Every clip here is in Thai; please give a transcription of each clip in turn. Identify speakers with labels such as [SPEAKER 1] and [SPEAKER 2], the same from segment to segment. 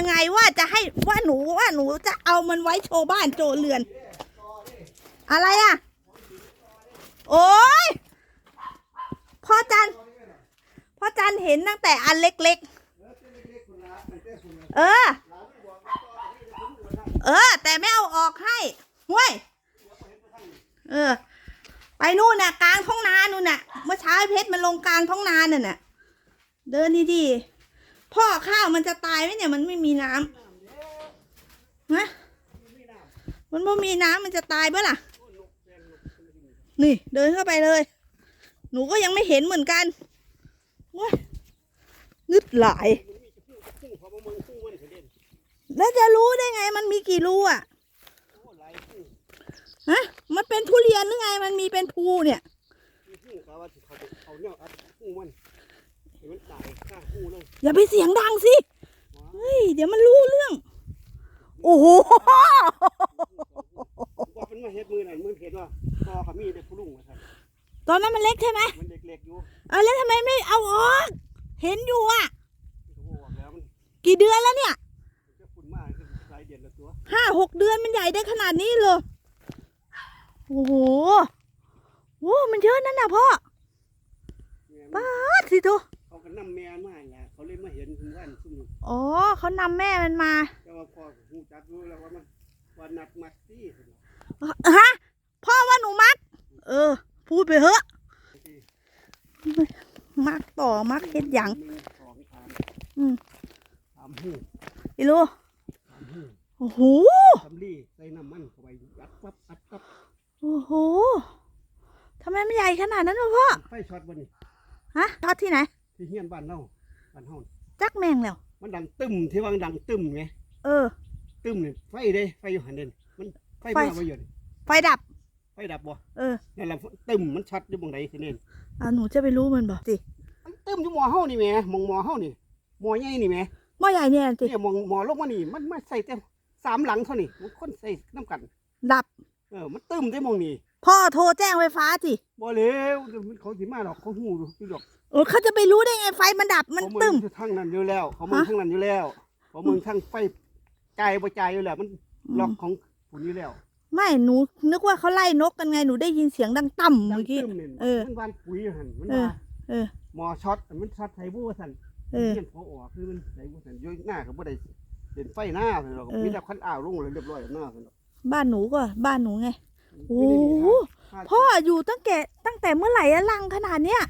[SPEAKER 1] ยังไงว่าจะให้ว่าหนูว่าหนูจะเอามันไว้โชว์บ้านโชว์เรือน อะไรอะ โอ้ยพ่อจันพ่อจันเห็นตั้งแต่อันเล็กๆ เออ เออ แต่ไม่เอาออกให้ห้วยเออ ไปนู่นน่ะ กลางท้องนานู่นน่ะ เมื่อเช้าเพชรมันลงกลางท้องนาน่ะน่ะ เดินดีๆ พ่อข้าวมันจะตายไหมเนี่ยมันไม่มีน้ำฮะมันไม่มีน้ำมันจะตายเปล่ะ นี่ เดินเข้าไปเลย หนูก็ยังไม่เห็นเหมือนกันว้ายนึดหลาย แล้วจะรู้ได้ไง มันมีกี่รูอะฮะมันเป็นทุเรียนหรือไง มันมีเป็นภูเนี่ย
[SPEAKER 2] อาเนี่ยอัดคู่มันให้มันตายข้างคู่เลย
[SPEAKER 1] อย่าไปเสียงดังสิ เฮ้ย เดี๋ยวมันรู้เรื่อง โอ้โห
[SPEAKER 2] ว่าเป็นมาเฮ็ดมือนั่นมือเห็นว่าพอเขามีเด็กผู้ลุงมาครับ
[SPEAKER 1] ตอนนั้นมันเล็กใช่ไหม
[SPEAKER 2] มันเด็กๆอยู่
[SPEAKER 1] เออแล้วทำไมไม่เอาออก เห็นอยู่อะ
[SPEAKER 2] เขาบอกแล้วมัน
[SPEAKER 1] กี่เดือนแล้วเนี่ย
[SPEAKER 2] จะฝุ่นมากคือหลายเดือนละตัว
[SPEAKER 1] ห้าหกเดือนมันใหญ่ได้ขนาดนี้เลยโอ้โหโอ้มันเยอะนั่นน่ะพ่อ
[SPEAKER 2] แม่
[SPEAKER 1] ป้าดสิทุ
[SPEAKER 2] เขาก็นำแม่มาแหละเขาเลยมาเห็นคุณว่านซุ่ม
[SPEAKER 1] อ๋อเขานำแม่มันมา
[SPEAKER 2] แต่ว่าพ่อหูจักรู้แล้วว่ามันวันนัดมัดซี่
[SPEAKER 1] ฮะ พ่อว่าหนูมัก เออ พูดไปเถอะมักต่อมักเฮ็ดหยัง
[SPEAKER 2] หนึ่งสองสาม
[SPEAKER 1] อืม
[SPEAKER 2] สามหู
[SPEAKER 1] อีลู
[SPEAKER 2] สามหู
[SPEAKER 1] โอ้โห
[SPEAKER 2] สำลีใส่น้ำมันเข้าไปอัดปั๊บอัดปั๊บ
[SPEAKER 1] โอ้โหทำไมมันใหญ่ขนาดนั้นวะพ่อ
[SPEAKER 2] ไฟช็อตวันนี้
[SPEAKER 1] ฮะทอดที่ไหน
[SPEAKER 2] ที่เฮียนบ้านเราบ้านเฮา
[SPEAKER 1] จักแมงแล้ว
[SPEAKER 2] มันดังตึมที่ว่าดังตึมไง
[SPEAKER 1] เออ
[SPEAKER 2] ตึมเนี่ยไฟเด้ไฟอยู่หันเด่นมันไฟ
[SPEAKER 1] ไฟ
[SPEAKER 2] มาบ่อยู่นี่
[SPEAKER 1] ไฟดับ
[SPEAKER 2] ไฟดับบ่
[SPEAKER 1] เออ
[SPEAKER 2] นั่นแหละตึมมันช็อตอยู่บงไหนสิเน่น
[SPEAKER 1] อ่าหนูจะไปรู้มันบอกสิ
[SPEAKER 2] มันตึมอยู่หมอเฮานี่แหม่หมองหมอเฮานี่หมอใหญ่นี่แหม่
[SPEAKER 1] หม้อใหญ่เนี่ยสิ
[SPEAKER 2] เนี่ยหมองหมอลงมานี่ มันมาใส่แต่สามหลังเท่านี้มันคนใส่น้ำกัน
[SPEAKER 1] ดับ
[SPEAKER 2] เออ มันตึมได้หมองนี่
[SPEAKER 1] พ่อโทรแจ้งไฟฟ้าสิ
[SPEAKER 2] บ่แล้วเดี๋ยวมันเขาสิมาดอกเขาหูอยู่ดอก
[SPEAKER 1] โอ้เขาจะไปรู้ได้ไงไฟมันดับมัน
[SPEAKER 2] เขา
[SPEAKER 1] ตึม
[SPEAKER 2] อยู่ทางนั้นอยู่แล้วเขามึง
[SPEAKER 1] ฮะ
[SPEAKER 2] ทางนั้นอยู่แล้วเขามึงทางไฟไกลบ่ไกลอยู่แล้วมันล็อกของผุนอยู่แล้ว
[SPEAKER 1] ไม่หนูนึกว่าเขาไล่นกกันไงหนูได้ยินเสียงดังต่ำ
[SPEAKER 2] ดั
[SPEAKER 1] เมื่
[SPEAKER 2] ง
[SPEAKER 1] อกี้
[SPEAKER 2] ตึมนี่
[SPEAKER 1] เออ
[SPEAKER 2] มันวานปุ๋ยอยู่หั่นมัน
[SPEAKER 1] เออ
[SPEAKER 2] ว่า
[SPEAKER 1] เออ
[SPEAKER 2] หมอช็อตมันช็อตไทบูสั่น
[SPEAKER 1] เออ
[SPEAKER 2] เขียนพอออกคือมันไทบูสั่นอย้อยหน้าก็บ่ได้เด่นไฟหน้าซั่นดอก
[SPEAKER 1] เออ
[SPEAKER 2] มีแต่คันอ้าวลงเลยเรียบร้อยหน้าซั่นดอก
[SPEAKER 1] บ้านหนูก็บ้านหนูไง โอ้
[SPEAKER 2] ไม่ได้มี
[SPEAKER 1] โห
[SPEAKER 2] ค่า
[SPEAKER 1] พ่ออยู่ตั้งแต่ตั้งแต่เมื่อไหร่อะลังขนาดเนี้ย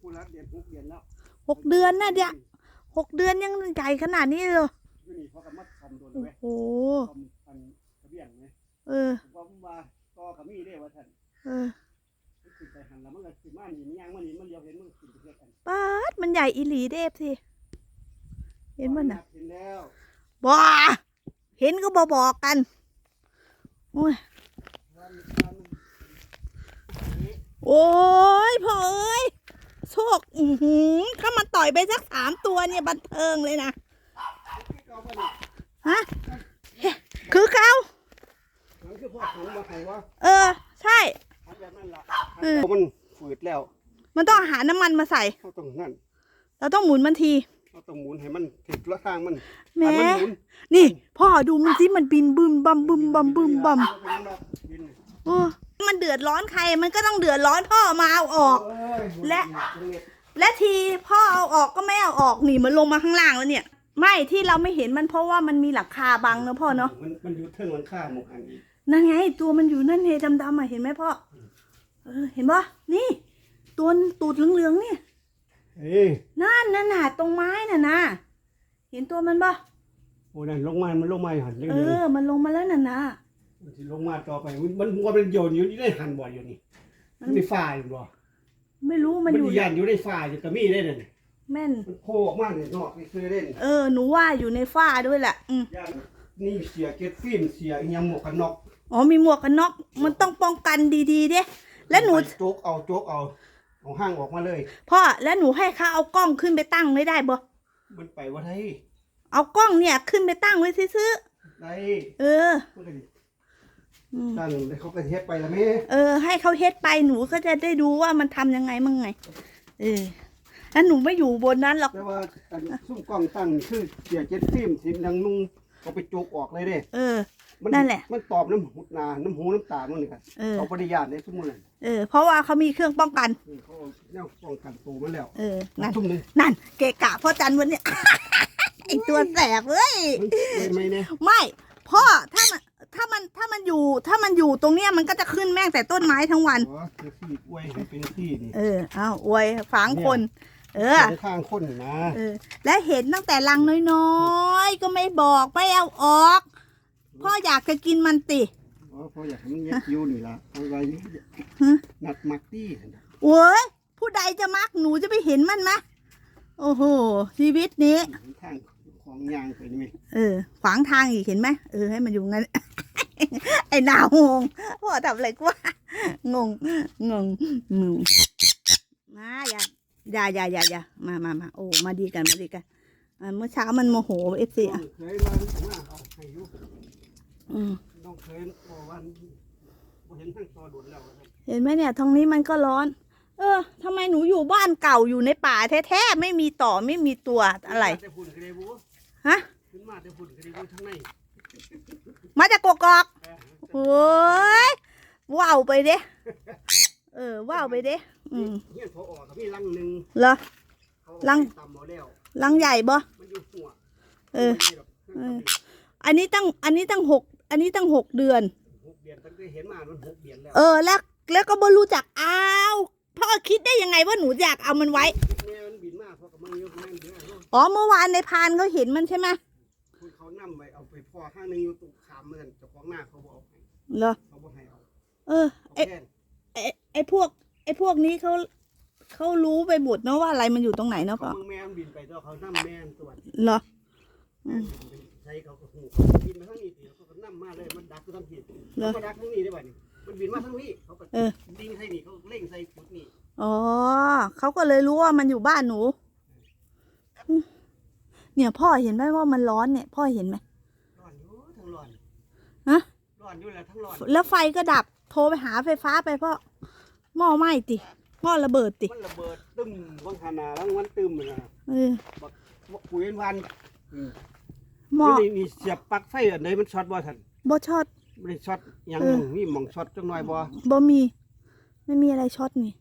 [SPEAKER 2] ผู้รักเดือนหกเดือนแล้ว
[SPEAKER 1] หกเดือนน่ะเดียหกเดือนยังใหญ่ขนาดนี้เลย
[SPEAKER 2] อยู่นี่เขาก็มาทำโดน
[SPEAKER 1] โอ้
[SPEAKER 2] ไว้
[SPEAKER 1] โห
[SPEAKER 2] ทำอันทะเบียนไง
[SPEAKER 1] เออ
[SPEAKER 2] ผมว่าก็ก็มีได้ว่าท่าน
[SPEAKER 1] เออ
[SPEAKER 2] มันขึ้นไปหันแล้วมันก็สิมานี่มันย่างมานี่มันเลี้ยวเห็นมันขึ้นไปเฮ็ดอัน
[SPEAKER 1] ป้าดมันใหญ่อีหลีเดฟสิเห็นมันน่ะ
[SPEAKER 2] เห็นแล้ว
[SPEAKER 1] บ้าเห็นก็บอบอกกันโอ้ย
[SPEAKER 2] ว่ามันว่ามันนี่
[SPEAKER 1] โอ้ยพ่อเอ้ยโชคอือหือถ้ามันต่อยไปสักสามตัวเนี่ยบันเทิงเลยนะ
[SPEAKER 2] ที่เก่าบ่นี่
[SPEAKER 1] ฮะคือเกา
[SPEAKER 2] มันคือพ่อของมาให้ว่า
[SPEAKER 1] เออ ใช่
[SPEAKER 2] ทำแบบนั้นล่ะ
[SPEAKER 1] เออ
[SPEAKER 2] มันฝืดแล้ว
[SPEAKER 1] มันต้องหาน้ำมันมาใส่
[SPEAKER 2] เขาต้องนั่น
[SPEAKER 1] เราต้องหมุนมันที
[SPEAKER 2] เขาต้องหมุนให้มันถึกละทางมัน
[SPEAKER 1] แหม่
[SPEAKER 2] ให้นหมุน
[SPEAKER 1] นี่พ่อดูมันสิมันบินบึมบัมบึมบัมบึมบัม
[SPEAKER 2] บิน
[SPEAKER 1] โอ้ มันเดือดร้อนใครมันก็ต้องเดือดร้อนพ่อมาเอาออก
[SPEAKER 2] เอ้ย
[SPEAKER 1] และ และทีพ่อเอาออกก็ไม่เอาออกหนีมันลงมาข้างล่างแล้วเนี่ย ไม่ที่เราไม่เห็นมันเพราะว่ามันมีหลังคาบังนะพ่อเนาะ
[SPEAKER 2] มันมันอยู่เทิงหลังคาหมกอันนี้
[SPEAKER 1] นั่นไง ตัวมันอยู่นั่นเฮดำๆอะเห็นไหมพ่อเออเห็นปะนี่ ตัวตูดเหลืองๆเนี่ย
[SPEAKER 2] เอ้ย
[SPEAKER 1] นั่นนั่นน่ะตรงไม้น่ะนะเห็นตัวมันปะ
[SPEAKER 2] โอ้นั่นลงมา มันลงมาหันเรื่
[SPEAKER 1] เอ
[SPEAKER 2] อย
[SPEAKER 1] อ มันลงมาแล้วน่ะนะ
[SPEAKER 2] ๆ มันสิลงมาต่อไป มันมันว่ามันโยนอยู่นี่ได้หันบ่อยู่นี่ มันมีฝ้าอยู่บ่
[SPEAKER 1] ไม่รู้
[SPEAKER 2] มั
[SPEAKER 1] มันนอยู่
[SPEAKER 2] ยันอยู่ในฝ้าอยู่ก็มีได้นั่น
[SPEAKER 1] แม่น
[SPEAKER 2] มันโผล่ออกมาเนี่ยนอกนี่คือเล่น
[SPEAKER 1] เออหนูว่าอยู่ในฝ้าด้วยแหละอืม
[SPEAKER 2] ยันนี่เสียเก็ตฟิล์มเสียอิหยังหมวกกันน็อก
[SPEAKER 1] อ๋อมีหมวกกันน็อกมันต้องป้องกันดีๆเด้แล้วหนู
[SPEAKER 2] ไปโจกเอาโจกเอาเอาห้างออกมาเลย
[SPEAKER 1] พ่อแล้วหนูให้เขาเอากล้องขึ้นไปตั้งไม่ได้บ่
[SPEAKER 2] มันไปว่าได้
[SPEAKER 1] เอากล้องเนี่ย ขึ้นไปตั้งไว้ซื้อ
[SPEAKER 2] ได้
[SPEAKER 1] ๆเออ
[SPEAKER 2] มันก็สิ
[SPEAKER 1] อืม
[SPEAKER 2] ตั้งได้เขาก็เฮ็ดไปแล้วแม่
[SPEAKER 1] เออ ให้เขาเฮ็ดไปหนูก็จะได้ดูว่ามันทำยังไงมั่งไง เออแล้วหนูไม่อยู่บนนั้นหรอก
[SPEAKER 2] แต่ว่าอันซุ่มกล้องตั้งคือเสียเจ็ดฟิล์มสินดังนุ่งก็ไปจกออกเลยเด้
[SPEAKER 1] เออ
[SPEAKER 2] มั
[SPEAKER 1] นั่นแหละ
[SPEAKER 2] มันตอบน้ำหูนาน้ำหูน้ำตามันนี่ครับ
[SPEAKER 1] เออ
[SPEAKER 2] เอาปริญาตในสมุนนั่น
[SPEAKER 1] เออ เพราะว่าเขามีเครื่องป้องกัน
[SPEAKER 2] เออเขาเอาแนวป้องกันตัวมันแล้ว
[SPEAKER 1] เออ นั่น
[SPEAKER 2] ทุ่มหนึง
[SPEAKER 1] นั่น เกะกะพ่อจันวันเนี้ยไอตัวแสบเว้ย
[SPEAKER 2] มันไม่ไม่เนี่ย
[SPEAKER 1] ไม่พ่อถ้ามัน ถ้ามันถ้ามันอยู่ ถ้ามันอยู่ตรงเนี้ยมันก็จะขึ้นแม่งแต่ต้นไม้ทั้งวัน
[SPEAKER 2] อ๋อคือที่อวยให้เป็นที่นี่
[SPEAKER 1] เออเอาอวยฝังคน เออ
[SPEAKER 2] สองข้างคนนะ
[SPEAKER 1] เออ และเห็นตั้งแต่รังน้อยๆ ก็ไม่บอกไม่เอาออก พ่ออยากจะกินมันติ
[SPEAKER 2] อ๋อเพราะอยากให้มันเย็ดคิ้วนี่ละเอาไว้
[SPEAKER 1] ฮะ
[SPEAKER 2] นัดมักตี้นะ
[SPEAKER 1] โว้ยผู้ใดจะมักหนูจะไปเห็นมันมะ โอ้โห ชีวิตนี้
[SPEAKER 2] ข้าง ของยางไปนี่ไหม
[SPEAKER 1] เออ ขวางทางอีกเห็นไหมเออให้มันอยู่งั้น ไอ้หนาวงงพ่อทำอะไรกูวะงงงงงงมาอย่าอย่าอย่าอย่าอย่ามามามาโอ้มาดีกันมาดีกันอ่าเมื่อเช้ามันโมโหเอฟซีอะ
[SPEAKER 2] เคยมามาเอาให้อยุ
[SPEAKER 1] อืม
[SPEAKER 2] น้องเคยบอกวันบ่เห็นทั้งตัวโดดแล้วครับ
[SPEAKER 1] เห็นไหมเนี่ยทางนี้มันก็ร้อน เออทำไมหนูอยู่บ้านเก่าอยู่ในป่าแท้ๆไม่มีต่อไม่มีตัวอะไร
[SPEAKER 2] ขึ้นมาแต่ฝุ่นกระเดบุ
[SPEAKER 1] ฮะ
[SPEAKER 2] ขึ้นมาแต่ฝุ่นกระเดบุทั้งใน
[SPEAKER 1] มาจากกกอก
[SPEAKER 2] เออ
[SPEAKER 1] โอ้ยว้าวไปเด้เออว้าวไปเด้อืม
[SPEAKER 2] เฮียนพอออกกับพี่ลังหนึ่ง
[SPEAKER 1] เหรอ
[SPEAKER 2] เขา
[SPEAKER 1] ลัง
[SPEAKER 2] ตำเอาแล้ว
[SPEAKER 1] ลังใหญ่บ่
[SPEAKER 2] มันอยู่หัว
[SPEAKER 1] เออ
[SPEAKER 2] มันไม่ได้หรอก
[SPEAKER 1] เออ อันนี้ตั้งอันนี้ตั้งหกอันนี้ตั้งหกเดือน
[SPEAKER 2] หกเดือนตั้งแต่เห็นมามันหกเดือนแล้ว
[SPEAKER 1] เออแล้วแล้วก็บ่รู้จักอ้าวพ่อคิดได้ยังไงว่าหนูอยากเอามันไว้
[SPEAKER 2] แม่มันบินมาเพราะกับมันเยอะแม่นเยอะเน อะ
[SPEAKER 1] อ๋อเมื่อวานในพานเขาเห็นมันใช่ไหม
[SPEAKER 2] คุณเขานำไปเอาไปพ่อข้างหนึงอยู่ตรงขามเหมือนเจ้าของหน้าเขาบอกเอาให้
[SPEAKER 1] เหรอ
[SPEAKER 2] เขาบอกให้เอา
[SPEAKER 1] เออ
[SPEAKER 2] เขา
[SPEAKER 1] ไอ
[SPEAKER 2] แค่น
[SPEAKER 1] ไอไอพวก ไอพวกนี้เขาเขารู้ไปหมดเนาะว่าอะไรมันอยู่ตรงไหนเนาะ
[SPEAKER 2] เขา
[SPEAKER 1] พ่อ
[SPEAKER 2] เมืองแม่มันบินไปตัวเขานำแม่นตัว
[SPEAKER 1] เหรอ
[SPEAKER 2] อืมใช้เขาก็หูเขาบินมาทางนี้สิเขาก็นำมาเลยมันดักก็ทั้งที
[SPEAKER 1] เหรอ
[SPEAKER 2] เขาดักทั้งนี้ได้ป่ะนี่มันบินมาทั้งนี้เขาก็
[SPEAKER 1] เออ
[SPEAKER 2] ดิ้งใส่นี่เขาเล่งใส่จุดนี่
[SPEAKER 1] อ๋อเขาก็เลยรู้ว่ามันอยู่บ้านหนูอืม เนี่ยพ่อเห็นไหมว่ามันร้อนเนี่ย พ่อเห็นไหม
[SPEAKER 2] ร้อนอยู่ทั้งร้อน
[SPEAKER 1] ฮะ
[SPEAKER 2] ร้อนอยู่แล้วทั้งร้อน
[SPEAKER 1] แล้วไฟก็ดับโทรไปหาไฟฟ้าไปพ่อหม้อไหม้ติหม้อระเบิดติ
[SPEAKER 2] มันระเบิดตึมวังหานาวังวันตึมเลยนะ
[SPEAKER 1] เออ
[SPEAKER 2] ปุ๋ยวันอืม
[SPEAKER 1] หม้อ
[SPEAKER 2] นี่นี่เสียบปลั๊กไฟอันไหนมันช็อตบ่ทัน
[SPEAKER 1] บ่ช็อต
[SPEAKER 2] ไม่ได้ช็อตหยัง
[SPEAKER 1] เออ
[SPEAKER 2] หนึ่งมีหมองช็อตจังหน่อยบ่
[SPEAKER 1] บ่มี ไม่มีอะไรช็อตนี่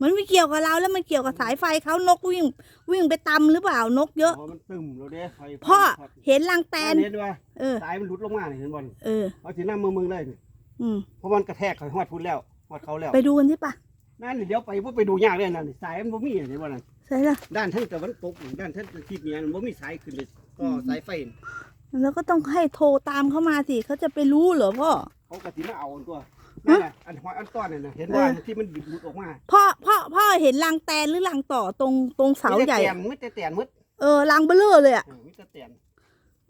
[SPEAKER 1] มันไม่เกี่ยวกับเราแล้วมันเกี่ยวกับสายไฟเขานกวิ่ง วิ่งไปตำหรือเปล่านกเยอะ
[SPEAKER 2] อ๋อมันตึมแล้วเด้ไฟ
[SPEAKER 1] พ่อ
[SPEAKER 2] ช็ต
[SPEAKER 1] เห็นรังแตน
[SPEAKER 2] เห็นว่า
[SPEAKER 1] เออ
[SPEAKER 2] สายมันหลุดลงมานี่เห็นบ่นี่
[SPEAKER 1] เออ
[SPEAKER 2] เอาสิน้ำมือมึงเลยนี่
[SPEAKER 1] อืม
[SPEAKER 2] เพราะมันกระแทกเขาฮอดพุ่นแล้วฮอดเขาแล้ว
[SPEAKER 1] ไปดูกันที่ปะ
[SPEAKER 2] นั่นเดี๋ยวไปบ่ไปดูยากเลยนั่นสายมันบ่มีเห็นบ่นั่น
[SPEAKER 1] ใช่ละ
[SPEAKER 2] ด้านทั้งตะวันตกนี่ด้านทั้งทิศเหนือมันบ่มีสายขึ้นเลยก็สายไฟนี่
[SPEAKER 1] แล้วก็ต้องให้โทรตามเขามาสิเขาจะไปรู้เหรอพ่อ
[SPEAKER 2] เขาก็สิมาเอาอันตัว นั่นน่ะอันหอยอันต้อนนั่นน่ะเห็นว่า
[SPEAKER 1] เออ
[SPEAKER 2] ที่มันบิดหลุดออกมา
[SPEAKER 1] พ่อพ่อพ่อเห็นรังแตนหรือรังต่อตรงตรงเสาใหญ่
[SPEAKER 2] มีแต่
[SPEAKER 1] อะ
[SPEAKER 2] แตนมีแต่แตนหมด
[SPEAKER 1] เออรังเบลอเลยอะ
[SPEAKER 2] เออมีแต่แตน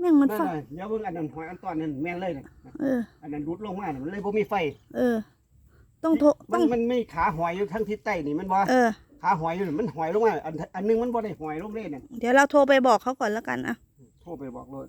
[SPEAKER 1] แม่งมัน
[SPEAKER 2] นั่น
[SPEAKER 1] ฟัง
[SPEAKER 2] น่ะเดี๋ยวเบิ่งอันนั้นหอยอันต้อนนั่นแม่นเลยน่ะ
[SPEAKER 1] เออ
[SPEAKER 2] อันนั้นหลุดลงมาน่ะมันเลยบ่มีไฟ
[SPEAKER 1] เออ ต้องโทร
[SPEAKER 2] มั
[SPEAKER 1] ต้
[SPEAKER 2] น
[SPEAKER 1] อง
[SPEAKER 2] มันไม่ขาหอยอยู่ทั้งทิศใต้นี่มันบ่
[SPEAKER 1] เออ
[SPEAKER 2] ขาหอยอยู่นี่มันหอยลงมาอันอันหนึงมันบ่ได้หอยลงเลยนั่น
[SPEAKER 1] เดี๋ยวเราโทรไปบอกเขาก่อนแล้วกันอะ
[SPEAKER 2] โทรไปบอกเลย